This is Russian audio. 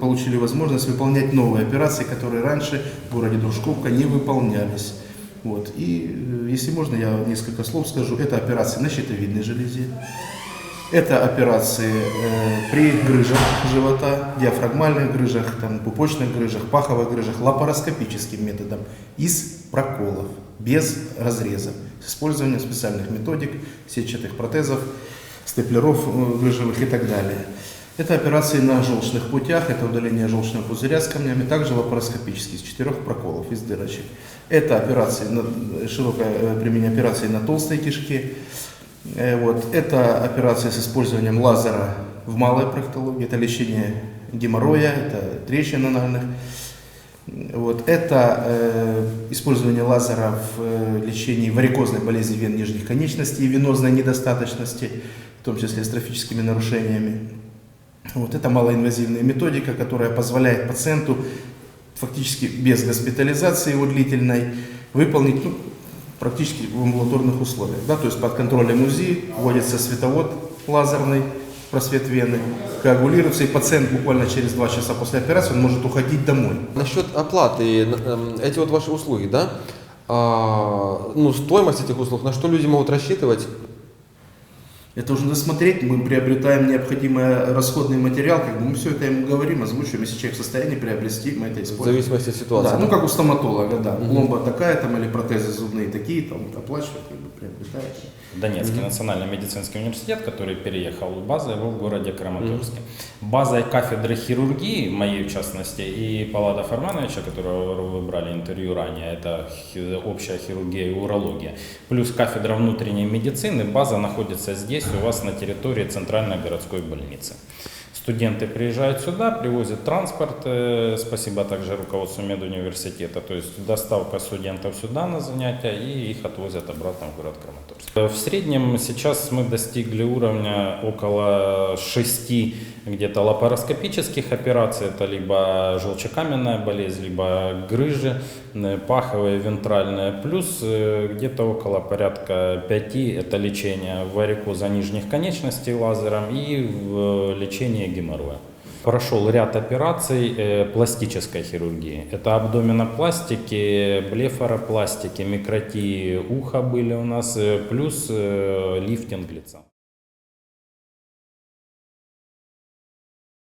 получили возможность выполнять новые операции, которые раньше в городе Дружковка не выполнялись. Вот. И, э, если можно, я несколько слов скажу. Это операции на щитовидной железе, это операции э, при грыжах живота, диафрагмальных грыжах, там, пупочных грыжах, паховых грыжах, лапароскопическим методом, из проколов, без разреза, с использованием специальных методик, сетчатых протезов, степлеров э, грыжевых и так далее. Это операции на желчных путях, это удаление желчного пузыря с камнями, также лапароскопические, с четырех проколов, из дырочек. Это операции, на- широкое э, применение операций на толстой кишке. Э, Вот. Это операция с использованием лазера в малой проктологии, это лечение геморроя, это трещин анальных. Вот. Это э, использование лазера в э, лечении варикозной болезни вен нижних конечностей и венозной недостаточности, в том числе с трофическими нарушениями. Вот это малоинвазивная методика, которая позволяет пациенту фактически без госпитализации его длительной выполнить ну, практически в амбулаторных условиях. Да? То есть под контролем УЗИ вводится световод лазерный, просвет вены, коагулируется, и пациент буквально через два часа после операции он может уходить домой. Насчет оплаты, эм, эти вот ваши услуги, да? А, ну, стоимость этих услуг, на что люди могут рассчитывать? Это уже надо смотреть, мы приобретаем необходимый расходный материал, как бы мы все это ему говорим, озвучиваем, если человек в состоянии приобрести, мы это В используем. зависимости от ситуации. Да, ну как у стоматолога, да. Пломба такая там или протезы зубные такие, там оплачивают, как бы приобретают. Донецкий национальный медицинский университет, который переехал, база его в городе Краматорске. Базой кафедры хирургии, моей в частности, и Паллада Фармановича, которого вы брали интервью ранее, это общая хирургия и урология, плюс кафедра внутренней медицины, база находится здесь, у вас на территории Центральной городской больницы. Студенты приезжают сюда, привозят транспорт, э, спасибо также руководству медуниверситета, то есть доставка студентов сюда на занятия и их отвозят обратно в город Краматорск. В среднем сейчас мы достигли уровня около 6 где-то лапароскопических операций, это либо желчекаменная болезнь, либо грыжи, э, паховые, вентральные, плюс э, где-то около порядка 5 это лечение варикоза нижних конечностей лазером и в лечение геморроя. Прошел ряд операций э, пластической хирургии. Это абдоминопластики, блефаропластики, микротии уха были у нас, э, плюс э, лифтинг лица.